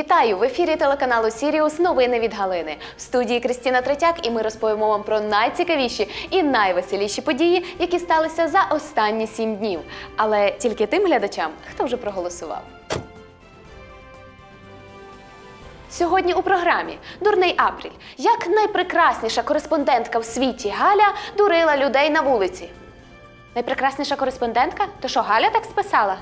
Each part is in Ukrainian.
Вітаю в ефірі телеканалу Сіріус. Новини від Галини. В студії Кристіна Третяк, і ми розповімо вам про найцікавіші і найвеселіші події, які сталися за останні сім днів. Але тільки тим глядачам, хто вже проголосував. Сьогодні у програмі Дурний Апріль. Як найпрекрасніша кореспондентка в світі Галя дурила людей на вулиці. Найпрекрасніша кореспондентка? То що Галя так списала?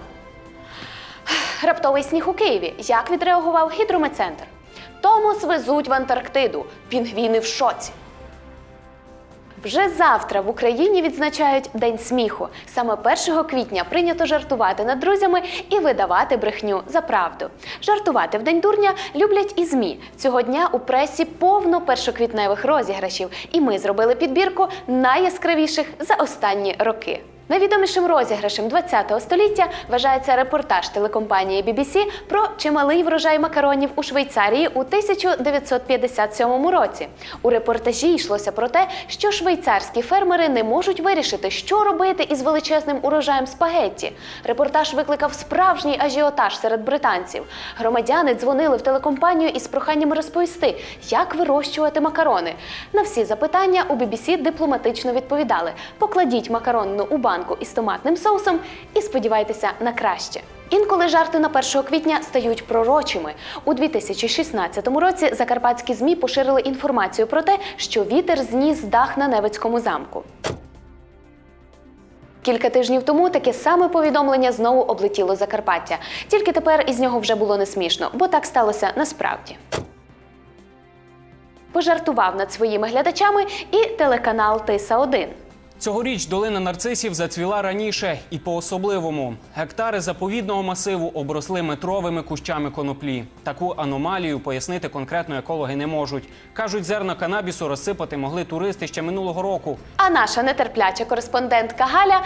Раптовий сніг у Києві. Як відреагував гідрометцентр? Томос везуть в Антарктиду. Пінгвіни в шоці. Вже завтра в Україні відзначають День сміху. Саме 1 квітня прийнято жартувати над друзями і видавати брехню за правду. Жартувати в день дурня люблять і змі. Цього дня у пресі повно першоквітневих розіграшів, і ми зробили підбірку найяскравіших за останні роки. Найвідомішим розіграшем ХХ століття вважається репортаж телекомпанії BBC про чималий врожай макаронів у Швейцарії у 1957 році. У репортажі йшлося про те, що швейцарські фермери не можуть вирішити, що робити із величезним урожаєм спагетті. Репортаж викликав справжній ажіотаж серед британців. Громадяни дзвонили в телекомпанію із проханням розповісти, як вирощувати макарони. На всі запитання у BBC дипломатично відповідали: покладіть макаронну у банку із томатним соусом і сподівайтеся на краще. Інколи жарти на 1 квітня стають пророчими. У 2016 році закарпатські змі поширили інформацію про те, що вітер зніс дах на Невицькому замку. Кілька тижнів тому таке саме повідомлення знову облетіло Закарпаття. Тільки тепер із нього вже було не смішно, бо так сталося насправді. Пожартував над своїми глядачами і телеканал Тиса 1 Цьогоріч долина нарцисів зацвіла раніше і по-особливому. Гектари заповідного масиву обросли метровими кущами коноплі. Таку аномалію пояснити конкретно екологи не можуть. Кажуть, зерна канабісу розсипати могли туристи ще минулого року. А наша нетерпляча кореспондентка Галя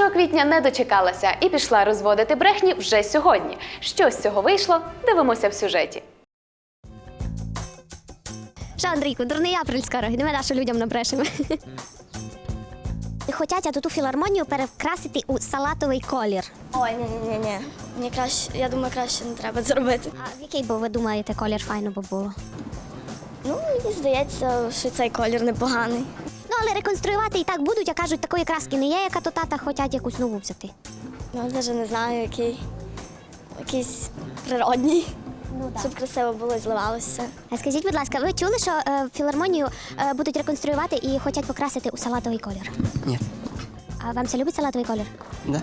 1 квітня не дочекалася і пішла розводити брехні вже сьогодні. Що з цього вийшло? Дивимося в сюжеті. Що, Андрійку, дурний апрель скоро. Йдемо нашу людям набрешемо. Хотять ту філармонію перекрасити у салатовий колір. Ой, ні, ні, ні, ні. Мені краще, я думаю, краще не треба це робити. А в який би ви думаєте, колір файно би було? Ну, мені здається, що цей колір непоганий. Ну, але реконструювати і так будуть, а кажуть, такої краски не є, яка то тата хочуть якусь нову взяти. Ну, навіть не знаю, який. Якийсь природній. Щоб красиво було і зливалося. А скажіть, будь ласка, ви чули, що е, філармонію е, будуть реконструювати і хочуть покрасити у салатовий колір? Ні. А вам це любить салатовий колір? Да?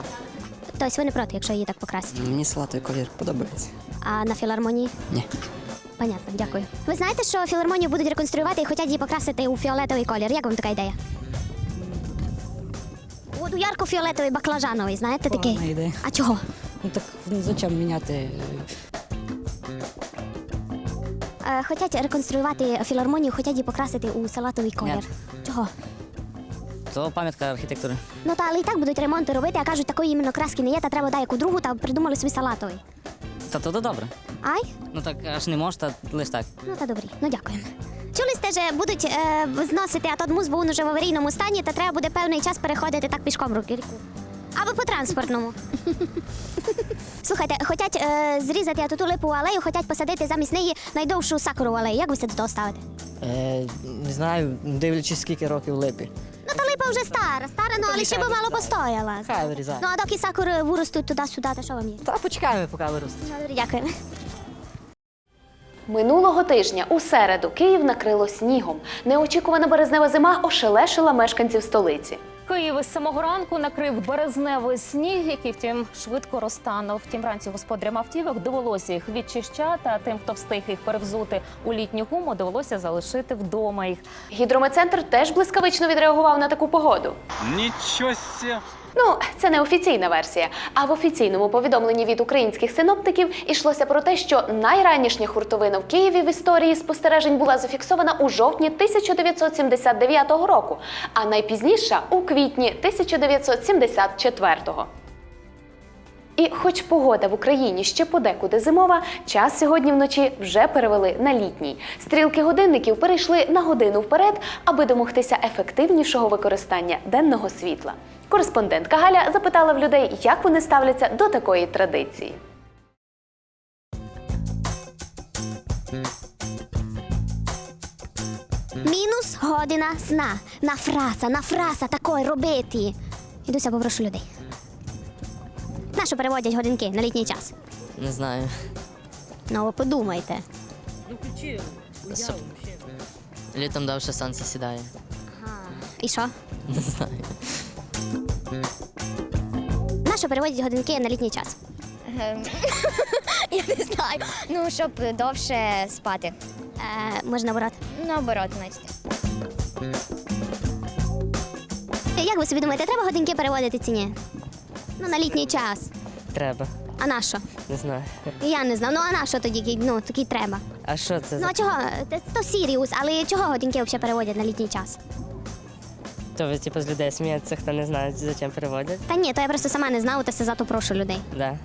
Тобто ви не проти, якщо її так покрасять? Мені салатовий колір подобається. А на філармонії? Ні. Понятно, дякую. Ви знаєте, що філармонію будуть реконструювати і хочуть її покрасити у фіолетовий колір. Як вам така ідея? От у ярко-фіолетовий баклажановий, знаєте такий? Погана ідея. А чого? Ну так ну, зачем міняти? е, Е, хотять реконструювати філармонію, хочуть її покрасити у салатовий колір. Ні. Чого? То пам'ятка архітектури. Ну та але і так будуть ремонти робити, а кажуть, такої іменно краски не є, та треба дай яку другу, та придумали собі салатовий. Та то, то добре. Ай? Ну так аж не можеш, та лиш так. Ну та добрі, ну дякуємо. Чули сте, що будуть е, зносити атодмуз, бо він уже в аварійному стані, та треба буде певний час переходити так пішком руки. Або по транспортному. Слухайте, хочуть е, зрізати ату ту липову алею, хочуть посадити замість неї найдовшу сакурову алею. Як ви це до того ставите? Е, не знаю, дивлячись, скільки років липі. Ну та липа вже стара, стара, ну але ще би мало постояла. Хай вирізає. Ну а доки сакури виростуть туди-сюди, то що вам є? Та почекаємо, поки виросте. Ну, добре, Дякую. Минулого тижня у середу Київ накрило снігом. Неочікувана березнева зима ошелешила мешканців столиці. Київ із самого ранку накрив березневий сніг, який втім швидко розтанув. Втім, вранці господарям автівок довелося їх відчищати. А тим, хто встиг їх перевзути у літню гуму, довелося залишити вдома їх. Гідрометцентр теж блискавично відреагував на таку погоду. Нічого себе! Ну, це не офіційна версія. А в офіційному повідомленні від українських синоптиків йшлося про те, що найранішня хуртовина в Києві в історії спостережень була зафіксована у жовтні 1979 року, а найпізніша у квітні 1974-го. І, хоч погода в Україні ще подекуди зимова, час сьогодні вночі вже перевели на літній. Стрілки годинників перейшли на годину вперед, аби домогтися ефективнішого використання денного світла. Кореспондентка Галя запитала в людей, як вони ставляться до такої традиції. Мінус година сна. На фраса, на фраса такої робити. Ідуся, попрошу людей. На що переводять годинки на літній час? Не знаю. Ну, ви подумайте. Літом довше сонце сідає. І що? Не знаю. На що переводять годинки на літній час? Я не знаю. Ну, щоб довше спати. Е, може наоборот. Наоборот, значить. Як ви собі думаєте, треба годинки переводити чи ні? Ну, на літній час. Треба. А на що? Не знаю. Я не знаю. Ну а на що тоді? Ну, такий треба. А що це Ну за а чого? Це то Сіріус, але чого годинки взагалі переводять на літній час? то ви типу з людей смієтеся, хто не знає, зачем переводять? Та ні, то я просто сама не знаю, то зато прошу людей. Да.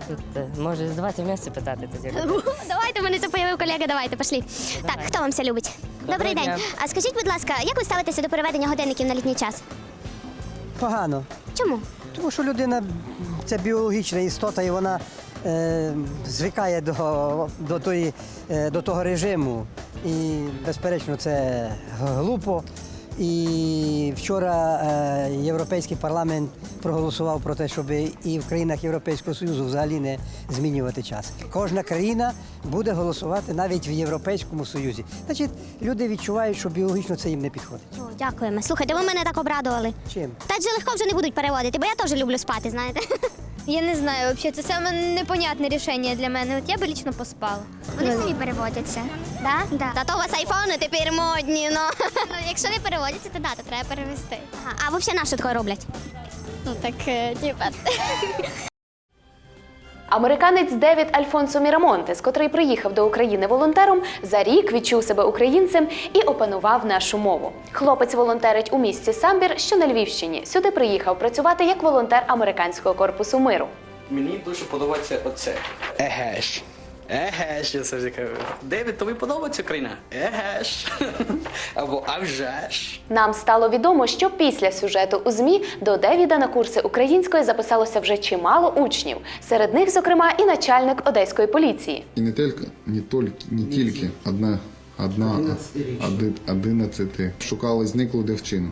Може, давайте вместе питати тоді. Давайте, мене це появив колега, давайте, пішли. Так, хто вам все любить? Добрий день. дня. А скажіть, будь ласка, як ви ставитеся до переведення годинників на літній час? Погано. Чому? Тому що людина це біологічна істота, і вона е, звикає до, до, тої, е, до того режиму. І, безперечно, це глупо. І вчора е, Європейський парламент проголосував про те, щоб і в країнах Європейського Союзу взагалі не змінювати час. Кожна країна буде голосувати навіть в Європейському Союзі. Значить, люди відчувають, що біологічно це їм не підходить. О, дякуємо. Слухайте, ви мене так обрадували. Чим? Та адже легко вже не будуть переводити, бо я теж люблю спати, знаєте. Я не знаю, взагалі, це саме непонятне рішення для мене. От я би лічно поспала. Вони самі переводяться. Да? Да. Та то у вас айфони тепер модні, ну. Ну, якщо не переводяться, то да, то треба перевести. Ага, А взагалі на що таке роблять? Ну так, е, типа. Американець Девід Альфонсо Мірамонтес, котрий приїхав до України волонтером, за рік відчув себе українцем і опанував нашу мову. Хлопець волонтерить у місті Самбір, що на Львівщині. Сюди приїхав працювати як волонтер американського корпусу миру. Мені дуже подобається оце. Еге ж. Еге ж, я завжди кажу. Девід, тобі подобається Україна? Еге ж. Або а вже ж. Нам стало відомо, що після сюжету у ЗМІ до Девіда на курси української записалося вже чимало учнів. Серед них, зокрема, і начальник одеської поліції. І не тільки, не тільки, не тільки одна, одна, оди- одинадцяти. Шукали зниклу дівчину.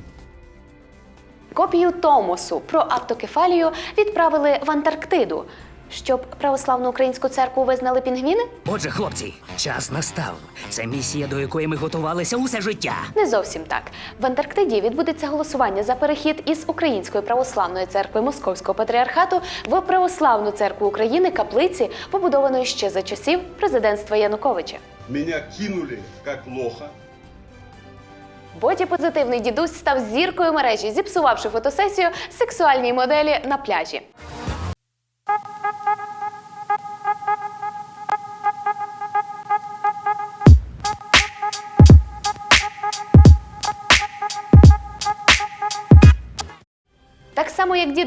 Копію Томосу про автокефалію відправили в Антарктиду. Щоб православну українську церкву визнали пінгвіни? Отже, хлопці, час настав. Це місія, до якої ми готувалися усе життя. Не зовсім так. В Антарктиді відбудеться голосування за перехід із Української православної церкви Московського патріархату в Православну церкву України каплиці, побудованої ще за часів президентства Януковича. Меня кинули как лоха. Боді-позитивний дідусь став зіркою мережі, зіпсувавши фотосесію сексуальній моделі на пляжі.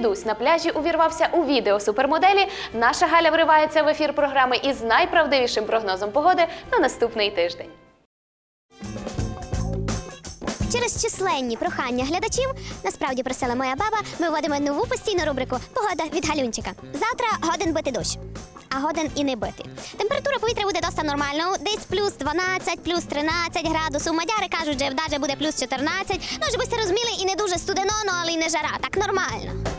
Дідусь на пляжі увірвався у відео супермоделі, наша Галя вривається в ефір програми із найправдивішим прогнозом погоди на наступний тиждень. Через численні прохання глядачів, насправді просила моя баба, ми вводимо нову постійну рубрику Погода від Галюнчика. Завтра годин бити дощ, а годин і не бити. Температура повітря буде досить нормальною, десь плюс 12, плюс 13 градусів. Мадяри кажуть, що навіть буде плюс 14. Ну, щоб ви розуміли, і не дуже студено, ну, але і не жара. Так нормально.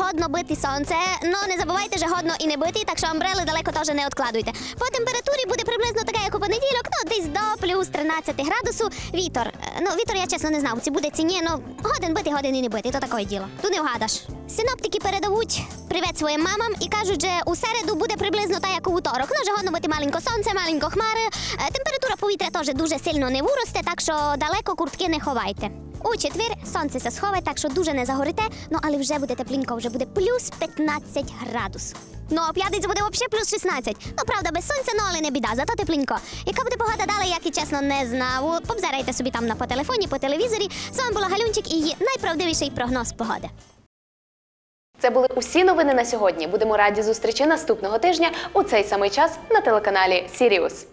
Годно бити сонце, но не забувайте, що годно і не бити, так що амбрели далеко теж не відкладуйте. По температурі буде приблизно така, як у понеділок, ну десь до плюс 13 градусу. Вітер. Е, Ну, вітер я чесно не знав, чи буде чи ні, ну годин бити, годин і не бити, то таке діло. Тут не вгадаш. Синоптики передавуть привіт своїм мамам і кажуть, що у середу буде приблизно так, як у вівторок. Ну, вже годно бути маленько сонце, маленько хмари. Е, Температура повітря теж дуже сильно не виросте, так що далеко куртки не ховайте. У четвер сонце се схове, так що дуже не загорите, ну але вже буде теплінько, вже буде плюс 15 градусів. Ну, а п'ятниця буде взагалі плюс 16. Ну, правда, без сонця, ну але не біда, зато тепленько. Яка буде погода далі, як і чесно не знав. Побзарайте собі там на по телефоні, по телевізорі. З вами була Галюнчик і її найправдивіший прогноз погоди. Це були усі новини на сьогодні. Будемо раді зустрічі наступного тижня у цей самий час на телеканалі Сіріус.